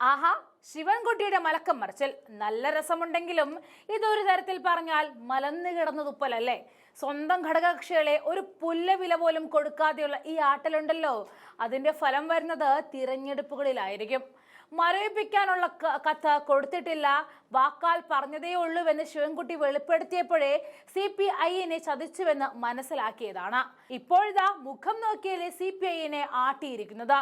ആഹാ ശിവൻകുട്ടിയുടെ മലക്കം മറിച്ചൽ നല്ല രസമുണ്ടെങ്കിലും ഇതൊരു തരത്തിൽ പറഞ്ഞാൽ മലന്നു കിടന്ന തുപ്പലല്ലേ സ്വന്തം ഘടകകക്ഷികളെ ഒരു പുല്ല വില പോലും കൊടുക്കാതെയുള്ള ഈ ആട്ടലുണ്ടല്ലോ. അതിന്റെ ഫലം വരുന്നത് തിരഞ്ഞെടുപ്പുകളിലായിരിക്കും. മരവിപ്പിക്കാനുള്ള കഥ കൊടുത്തിട്ടില്ല. വാക്കാൽ പറഞ്ഞതേ ഉള്ളൂവെന്ന് ശിവൻകുട്ടി വെളിപ്പെടുത്തിയപ്പോഴേ സി പി ഐയിനെ ചതിച്ചുവെന്ന് മനസ്സിലാക്കിയതാണ്. ഇപ്പോഴിതാ മുഖം നോക്കിയല്ലേ സി പി ഐയിനെ ആട്ടിയിരിക്കുന്നത്.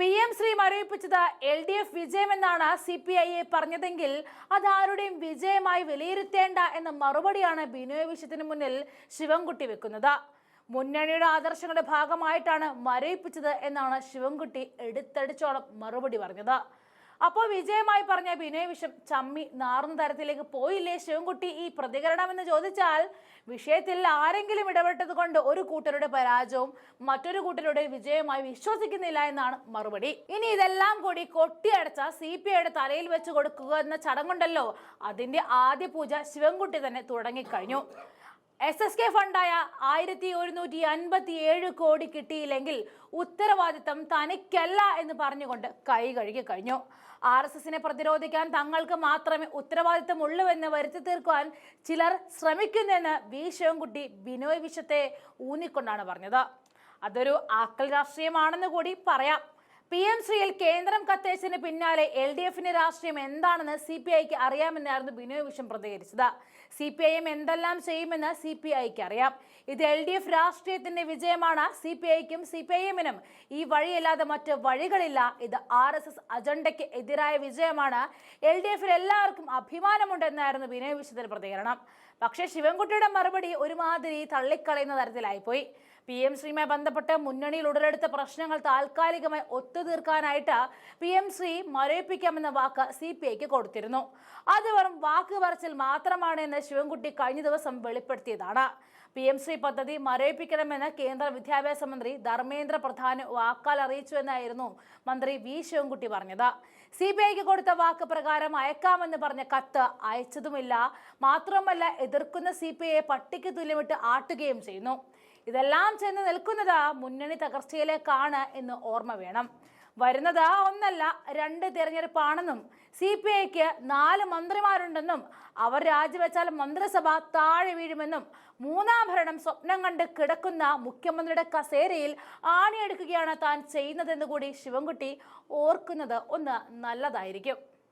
പി എം ശ്രീ മരവിപ്പിച്ചത് എൽ ഡി എഫ് വിജയമെന്നാണ് സി പി ഐ എ പറഞ്ഞതെങ്കിൽ അത് ആരുടെയും വിജയമായി വിലയിരുത്തേണ്ട എന്ന മറുപടിയാണ് ബിനോയ് വിശ്വത്തിന് മുന്നിൽ ശിവൻകുട്ടി വെക്കുന്നത്. മുന്നണിയുടെ ആദർശങ്ങളുടെ ഭാഗമായിട്ടാണ് മരവിപ്പിച്ചത് എന്നാണ് ശിവൻകുട്ടി എടുത്തടിച്ചോളം മറുപടി പറഞ്ഞത്. അപ്പോൾ വിജയമായി പറഞ്ഞ ബിനോയ് വിഷം ചമ്മി നാർന്ന തരത്തിലേക്ക് പോയില്ലേ ശിവൻകുട്ടി? ഈ പ്രതികരണം എന്ന് ചോദിച്ചാൽ വിഷയത്തിൽ ആരെങ്കിലും ഇടപെട്ടത് കൊണ്ട് ഒരു കൂട്ടരുടെ പരാജയവും മറ്റൊരു കൂട്ടരുടെ വിജയമായി വിശ്വസിക്കുന്നില്ല എന്നാണ് മറുപടി. ഇനി ഇതെല്ലാം കൂടി കൊട്ടിയടച്ച സി പി ഐയുടെ തലയിൽ വെച്ച് കൊടുക്കുക എന്ന ചടങ്ങുണ്ടല്ലോ. അതിന്റെ ആദ്യ പൂജ ശിവൻകുട്ടി തന്നെ തുടങ്ങിക്കഴിഞ്ഞു. എസ് എസ് കെ ഫണ്ടായ ആയിരത്തി ഒരുന്നൂറ്റി അൻപത്തി ഏഴ് കോടി കിട്ടിയില്ലെങ്കിൽ ഉത്തരവാദിത്തം തനിക്കല്ല എന്ന് പറഞ്ഞുകൊണ്ട് കൈ കഴുകി കഴിഞ്ഞു. ആർ എസ് എസിനെ പ്രതിരോധിക്കാൻ തങ്ങൾക്ക് മാത്രമേ ഉത്തരവാദിത്തമുള്ളൂ എന്ന് വരുത്തി തീർക്കുവാൻ ചിലർ ശ്രമിക്കുന്നെന്ന് വി ശിവൻകുട്ടി ബിനോയ് വിശ്വത്തെ ഊന്നിക്കൊണ്ടാണ് പറഞ്ഞത്. അതൊരു ആക്കൽ രാഷ്ട്രീയമാണെന്ന് കൂടി പറയാം. പി എം ശ്രീയിൽ കേന്ദ്രം കത്തയച്ചതിന് പിന്നാലെ എൽ ഡി എഫിന്റെ രാഷ്ട്രീയം എന്താണെന്ന് സി പി ഐക്ക് അറിയാമെന്നായിരുന്നു ബിനോയ് വിഷം പ്രതികരിച്ചത്. സി പി ഐ എം എന്തെല്ലാം ചെയ്യുമെന്ന് സി പി ഐക്ക് അറിയാം. ഇത് എൽ ഡി എഫ് രാഷ്ട്രീയത്തിന്റെ വിജയമാണ്. സി പി ഐക്കും സി പി ഐ എമ്മിനും ഈ വഴിയല്ലാതെ മറ്റ് വഴികളില്ല. ഇത് ആർ എസ് എസ് അജണ്ടയ്ക്ക് എതിരായ വിജയമാണ്. എൽ ഡി എഫിൽ എല്ലാവർക്കും അഭിമാനമുണ്ടെന്നായിരുന്നു ബിനോയ് വിഷത്തിന്റെ പ്രതികരണം. പക്ഷേ ശിവൻകുട്ടിയുടെ മറുപടി ഒരുമാതിരി തള്ളിക്കളയുന്ന തരത്തിലായിപ്പോയി. പി എം ശ്രീയുമായി ബന്ധപ്പെട്ട് മുന്നണിയിൽ ഉടലെടുത്ത പ്രശ്നങ്ങൾ താൽക്കാലികമായി ഒത്തുതീർക്കാനായിട്ട് പി എം ശ്രീ മരവിപ്പിക്കാമെന്ന വാക്ക് സി പി ഐക്ക് കൊടുത്തിരുന്നു. അത് വെറും വാക്ക് പറച്ചിൽ മാത്രമാണ് എന്ന് ശിവൻകുട്ടി കഴിഞ്ഞ ദിവസം വെളിപ്പെടുത്തിയതാണ്. പി എം ശ്രീ പദ്ധതി മരവിപ്പിക്കണമെന്ന് കേന്ദ്ര വിദ്യാഭ്യാസ മന്ത്രി ധർമ്മേന്ദ്ര പ്രധാൻ വാക്കാൽ അറിയിച്ചു എന്നായിരുന്നു മന്ത്രി വി ശിവൻകുട്ടി പറഞ്ഞത്. സി ബി ഐക്ക് കൊടുത്ത വാക്ക് പ്രകാരം അയക്കാമെന്ന് പറഞ്ഞ കത്ത് അയച്ചതുമില്ല. മാത്രമല്ല എതിർക്കുന്ന സി പി ഐയെ പട്ടിക്ക് തുല്യമിട്ട് ആട്ടുകയും ചെയ്യുന്നു. ഇതെല്ലാം ചെന്ന് നിൽക്കുന്നത് മുന്നണി തകർച്ചയിലേക്കാണ് എന്ന് ഓർമ്മ വേണം. വരുന്നത് ഒന്നല്ല രണ്ട് തിരഞ്ഞെടുപ്പാണെന്നും സി പി ഐക്ക് നാല് മന്ത്രിമാരുണ്ടെന്നും അവർ രാജിവെച്ചാൽ മന്ത്രിസഭ താഴെ വീഴുമെന്നും മൂന്നാം ഭരണം സ്വപ്നം കണ്ട് കിടക്കുന്ന മുഖ്യമന്ത്രിയുടെ കസേരയിൽ ആണിയെടുക്കുകയാണ് താൻ ചെയ്യുന്നതെന്ന് കൂടി ശിവൻകുട്ടി ഓർക്കുന്നത് ഒന്ന് നല്ലതായിരിക്കും.